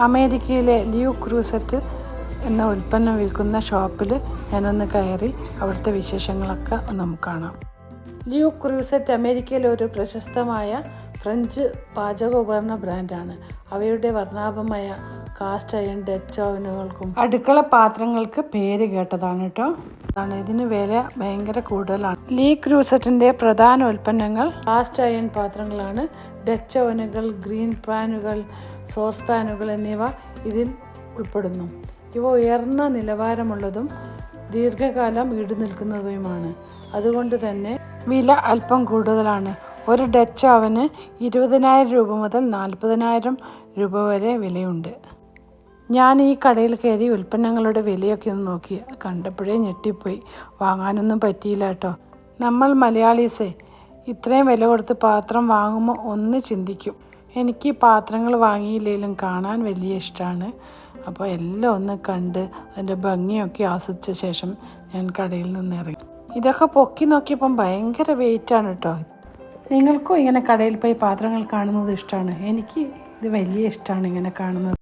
അമേരിക്കയിലെ ലിയു ക്രൂസറ്റ് എന്ന ഉൽപ്പന്നം വിൽക്കുന്ന ഷോപ്പിൽ ഞാനൊന്ന് കയറി അവിടുത്തെ വിശേഷങ്ങളൊക്കെ നമുക്ക് കാണാം. ലിയു ക്രൂസറ്റ് അമേരിക്കയിലെ ഒരു പ്രശസ്തമായ ഫ്രഞ്ച് പാചക ഉപകരണ ബ്രാൻഡാണ്. അവയുടെ വർണാഭമായ കാസ്റ്റ് അയൺ ഡച്ച് ഓവനുകൾക്കും അടുക്കള പാത്രങ്ങൾക്ക് പേര് കേട്ടതാണ് കേട്ടോ. ആണ് ഇതിന് വില ഭയങ്കര കൂടുതലാണ്. ലീ ക്രൂസറ്റിന്റെ പ്രധാന ഉൽപ്പന്നങ്ങൾ കാസ്റ്റ് അയൺ പാത്രങ്ങളാണ്. ഡച്ച് ഓവനുകൾ ഗ്രീൻ പാനുകൾ സോസ് പാനുകൾ എന്നിവ ഇതിൽ ഉൾപ്പെടുന്നു. ഇവ ഉയർന്ന നിലവാരമുള്ളതും ദീർഘകാലം ഈട് നിൽക്കുന്നതുമാണ്. അതുകൊണ്ട് തന്നെ വില അല്പം കൂടുതലാണ്. ഒരു ഡച്ച് അവന് ഇരുപതിനായിരം രൂപ മുതൽ നാൽപ്പതിനായിരം രൂപ വരെ വിലയുണ്ട്. ഞാൻ ഈ കടയിൽ കയറി ഉൽപ്പന്നങ്ങളുടെ വിലയൊക്കെ ഒന്ന് നോക്കി. കണ്ടപ്പോഴേ ഞെട്ടിപ്പോയി. വാങ്ങാനൊന്നും പറ്റിയില്ല കേട്ടോ. നമ്മൾ മലയാളീസേ ഇത്രയും വില കൊടുത്ത് പാത്രം വാങ്ങുമ്പോൾ ഒന്ന് ചിന്തിക്കും. എനിക്ക് പാത്രങ്ങൾ വാങ്ങിയില്ലെങ്കിലും കാണാൻ വലിയ ഇഷ്ടമാണ് അപ്പോൾ എല്ലാം ഒന്ന് കണ്ട് അതിന്റെ ഭംഗിയൊക്കെ ആസ്വദിച്ച ശേഷം ഞാൻ കടയിൽ നിന്ന് ഇറങ്ങി. ഇതൊക്കെ പൊക്കി നോക്കിയപ്പം ഭയങ്കര വെയിറ്റാണ് കേട്ടോ. നിങ്ങൾക്കും ഇങ്ങനെ കടയിൽ പോയി പാത്രങ്ങൾ കാണുന്നത് ഇഷ്ടമാണ് എനിക്ക് ഇത് വലിയ ഇഷ്ടമാണ് ഇങ്ങനെ കാണുന്നത്.